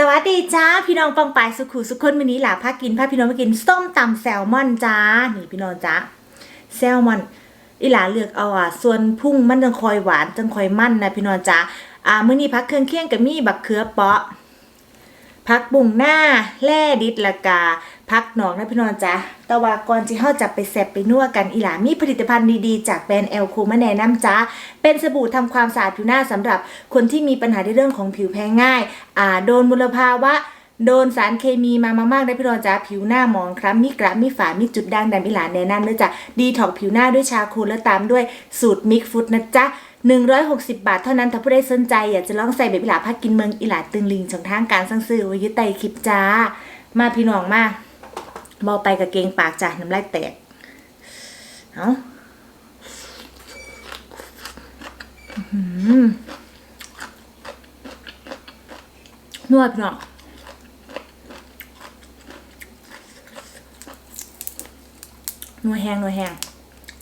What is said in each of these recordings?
สวัสดีจ้าพี่น้องปองปายสุขุสุขคนวันนี้หล่ะพากินพาพี่น้องมากินส้มตำแซลมอนจ้านี่พี่น้องจ้าแซลมอนอีหลาเลือกเอาอะส่วนพุ่งมันจังคอยหวานจังคอยมันนะพี่น้องจ้าอ่ามื้อนี้พักเครื่องเคียงกับมี่บักเขือเปาะพักบุ่งหน้าแล่ดิดละกา พักหนองนะพี่น้องจ้าต่ว่าก่อนที่เฮาจะไปแซบไปนัวกันอีหลามีผลิตภัณฑ์ดีๆ จากแบรนด์แอลคูมาแนะนำจ้าเป็นสบู่ทำความสะอาดผิวหน้าสำหรับคนที่มีปัญหาในเรื่องของผิวแพ้ง่ายอ่าโดนมลภาวะโดนสารเคมีมามามากได้พี่รอนจ้าผิวหน้าหมองคล้ำมีกระมีฝามีจุดด่างดำอิหลานแนะนำเลยจ้ะดีถอกผิวหน้าด้วยชาโคและตามด้วยสูตรมิกฟุตนะจ๊ะ160 บาทเท่านั้นถ้าผู้ใดสนใจ อยากจะลองใส่แบบอิหลาพักกินเมืองอิหลาตึงลิงช่องทางการสั่งซื้อไว้ยึดไตคลิปจ้า มาพี่น้องมา บอไปกับเกงปากจ้ะน้ำลายแตก เอาหนวดพี่น้องนัวแห้งนัวแห้ง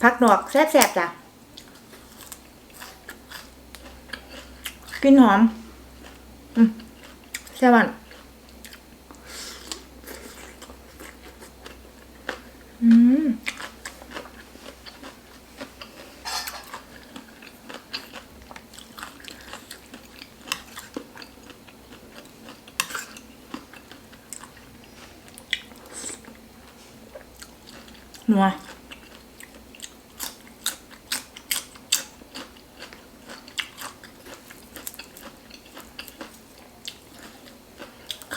ผักดอกแซ่บๆจ้ะกลินหอม อืมแซ่บอะอืมนัว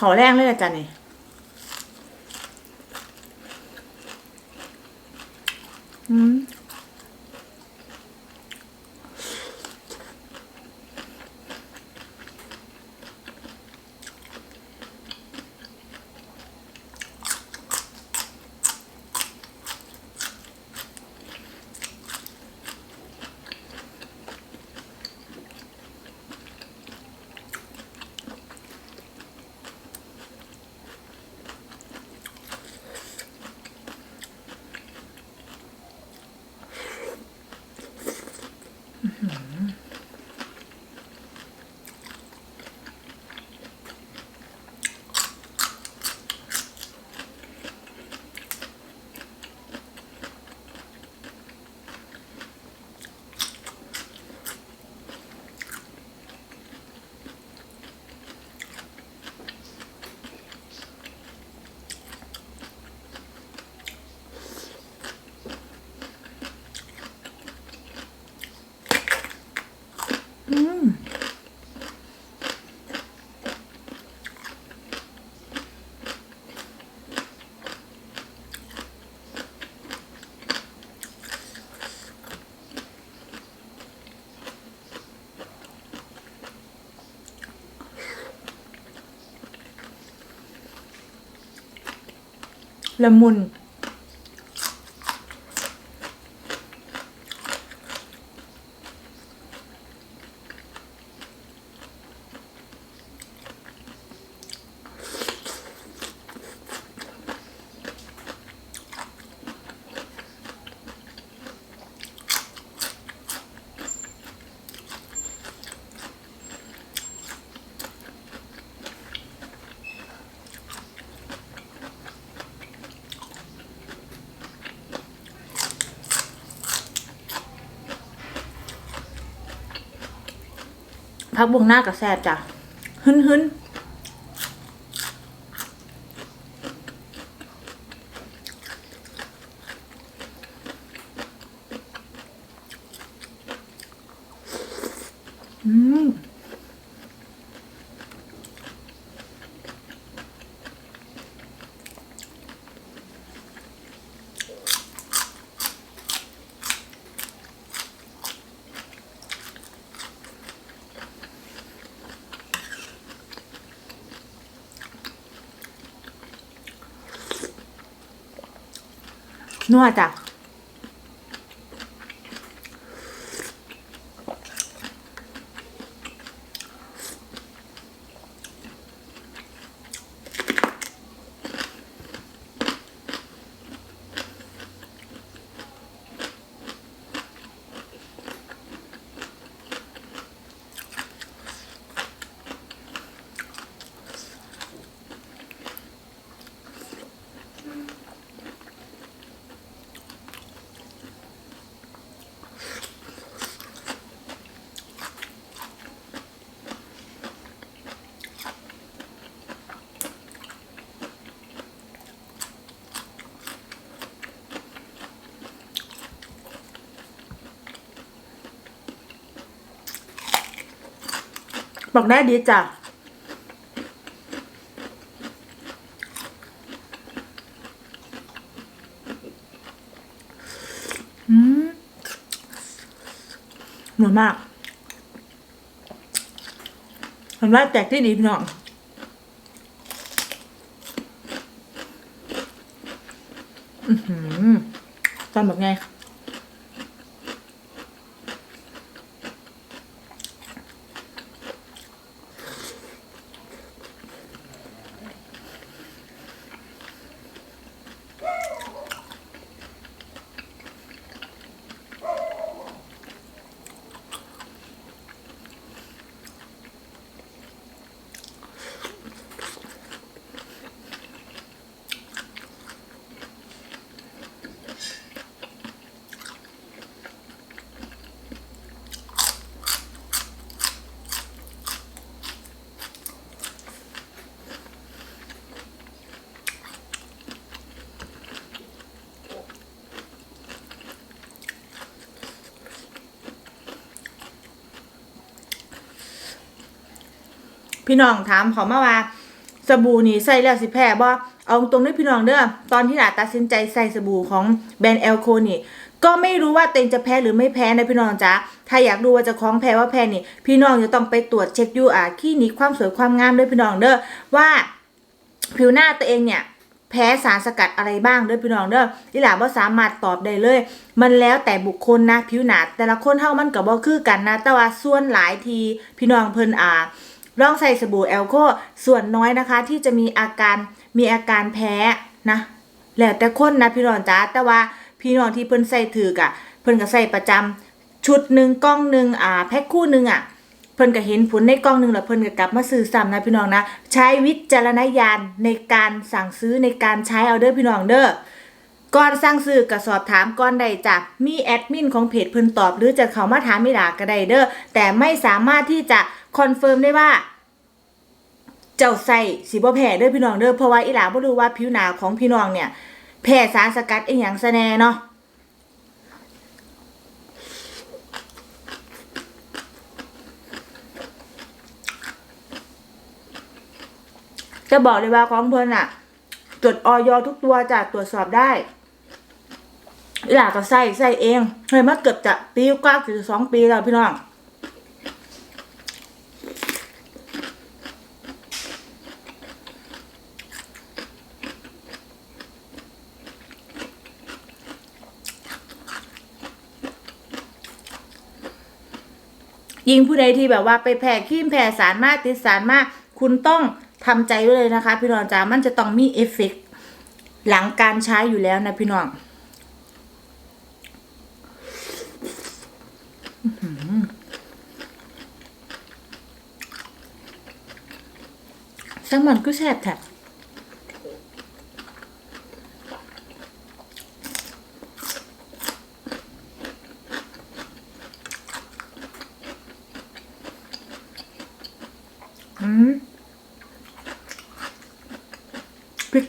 เขาแรงเลยละจ้ะนี่อืมอืม ละมุน พักบวงหน้ากับแซบจ้ะหึ้นหึ้นอืม นัว บอกได้ดีจ้ะอืมหนวลมากเห็นว่าแตกที่ดีพี่น้องอือหือตอนแบบไง พี่น้องถามเขามาว่า สบู่นี่ใส่แล้วสิแพ้บ่เอาตรงนี้พี่น้องเด้อตอนที่หลาตัดสินใจใส่สบู่ของแบรนด์เอลโคนี่ก็ไม่รู้ว่าตัวเองจะแพ้หรือไม่แพ้นะพี่น้องจ๊ะ ถ้าอยากดูว่าจะคล้องแพ้ว่าแพ้นี่พี่น้องจะต้องไปตรวจเช็คยูอาคลินิกความสวยความงามด้วยพี่น้องเด้อว่าผิวหน้าตัวเองเนี่ยแพ้สารสกัดอะไรบ้างด้อพี่น้องเด้อที่หลาบ่สามารถตอบได้เลย มันแล้วแต่บุคคลนะผิวหนาแต่ละคนเท่ามันกับบ่คือกันนะแต่ว่าส่วนหลายทีพี่น้องเพิ่นอ่า ลองใส่สบู่แอลโคส่วนน้อยนะคะ ที่จะมีอาการมีอาการแพ้นะแล้วแต่คนนะพี่น้องจ้าแต่ว่าพี่น้องที่เพิ่นใส่ถือกอะเพิ่นก็ใส่ประจำชุดหนึ่งกล้องหนึ่งอ่าแพ็คคู่หนึ่งอะเพิ่นก็เห็นผลในกล้องหนึ่งแล้วเพิ่นก็กลับมาซื้อซ้ำนะพี่น้องนะใช้วิจารณญาณในการสั่งซื้อในการใช้เอาเด้อพี่น้องเด้อก่อนสั่งซื้อก็สอบถามก่อนใดจ้ะมีแอดมินของเพจเพิ่นตอบ หรือจะเข้ามาถามมิลาก็ได้เด้อแต่ไม่สามารถที่จะคอนเฟิร์มได้ว่า เจ้าใส่สีบ่แพ้เด้อพี่น้องเด้อเพราะว่าอีหลาบ่รู้ว่าผิวหนาของพี่น้องเนี่ยแพ้สารสกัดอีหยังซะแน่เนาะจะบอกเลยว่าของเพิ่นอะตรวจออยทุกตัวจะตรวจสอบได้อีหลาก็ใส่ใส่เองเฮ้ยมาเกือบจะปีกว่าคือสองปีแล้วพี่น้อง ยิงผู้ใดที่แบบว่าไปแผ่ขี้มแผ่สารมากติดสารมากคุณต้องทำใจไว้เลยนะคะ พี่น้องจ๋ามันจะต้องมีเอฟเฟกต์หลังการใช้อยู่แล้วนะพี่น้องอื้อหือแซลมอนก็แซ่บแท้ม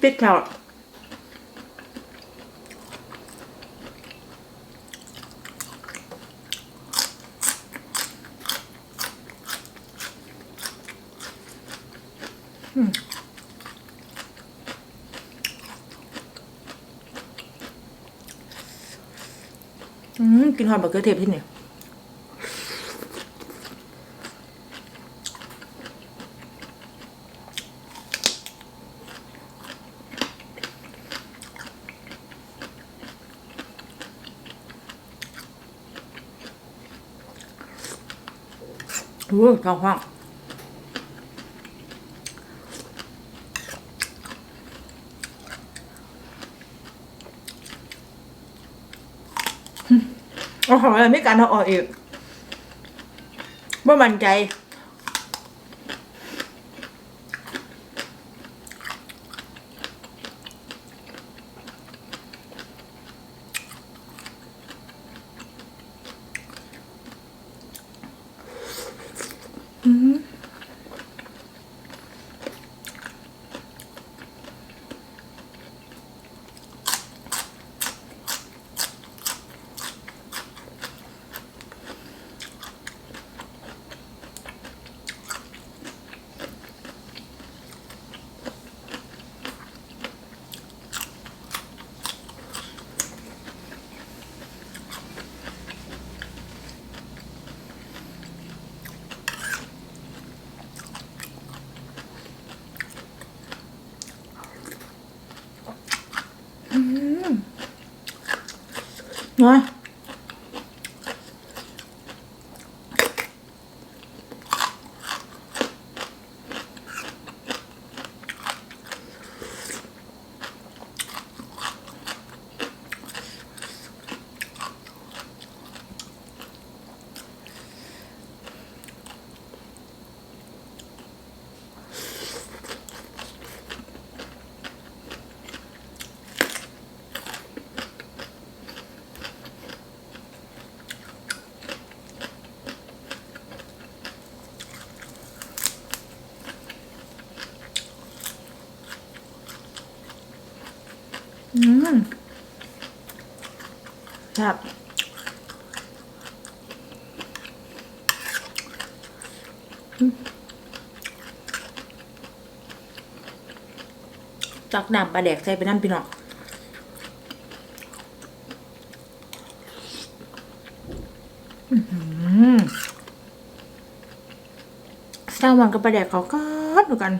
พริกติดแถวอืมอืมกิ หอมบะเขือเทศที่นี่โอ้ยท้องว่างโอ้โหอะไรไม่การเอาออกอีกว่ามันใจ น้อยอืม ครับจักน้ำปลาแดกใส่ไปน้ำพี่น้องแซลมอนกับปลาแดกเขาก็ดูกัน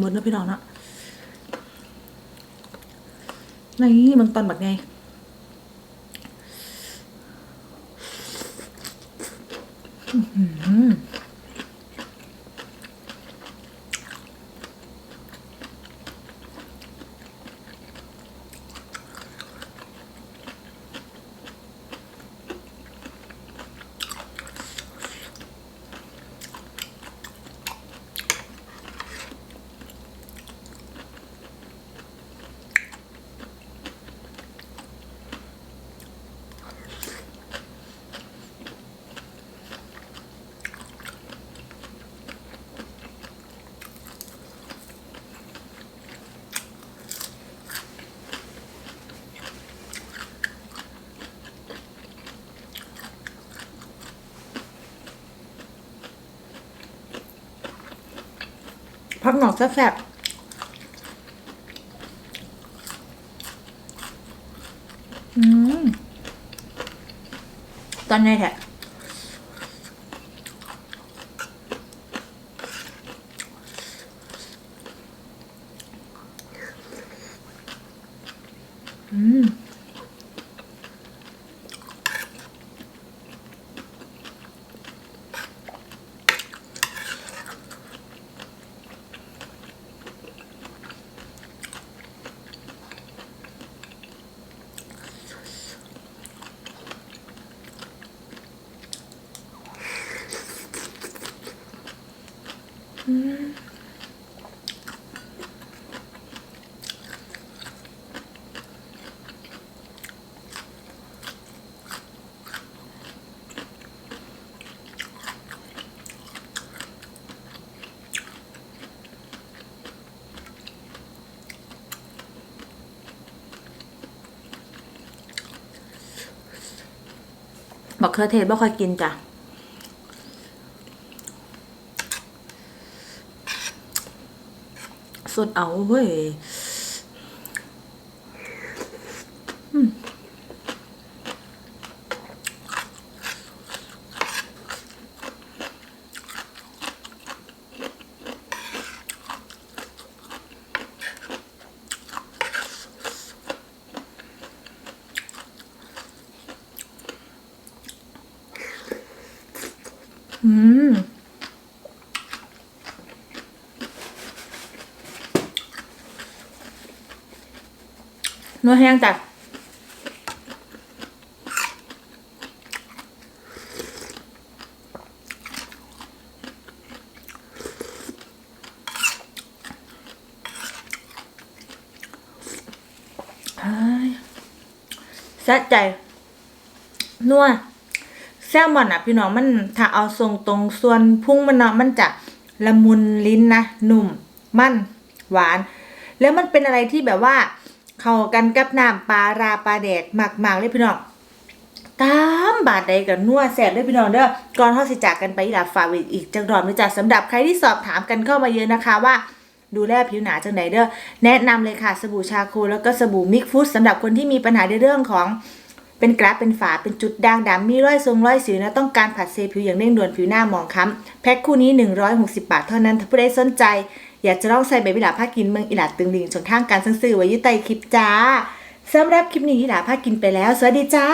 หมดนะพี่น้องนะนี่มันตอนแบบไงอืม พักหนอกแซ่บอืมตอนนี้แหละอืม ขือเทศบ่ค่อยกินจ้ะสดเอาเฮ้ย นัวแห้งจ้ะเฮ้ยสะใจ นัวแซลมอนอะ พี่น้องมันถ้าเอาทรงตรงส่วนพุ่งมันเนาะมันจะละมุนลิ้นนะ หนุ่ม มันหวาน แล้วมันเป็นอะไรที่แบบว่า เข้ากันกับน้ำปลาราปลาแดกมากเลยพี่น้องตามบาดใดกับนัวแสบเลยพี่น้องเด้อก่อนเฮาสิจากกันไปอีหลาฝากไว้อีกจังดอนด้วยจ้ะสำหรับใครที่สอบถามกันเข้ามาเยอะนะคะว่าดูแลผิวหนาจังไหนเด้อแนะนำเลยค่ะสบู่ชาโคแล้วก็สบู่มิกฟุตสำหรับคนที่มีปัญหาในเรื่องของเป็นกราฟเป็นฝาเป็นจุดด่างดำมีรอยทรงรอยสิวนะต้องการผัดเซผิวอย่างเร่งด่วนผิวหน้าหมองคล้ำแพ็คคู่นี้ 160 บาทเท่านั้นถ้าผู้ใดสนใจ อยากจะลองใส่ใบวิลาผ้ากินเมืองอิหลาตึงลิงช่องทางการซื้อไว้อยุใต้คลิปจ้าสำหรับคลิปนี้อิหลาผ้ากินไปแล้ว สวัสดีจ้า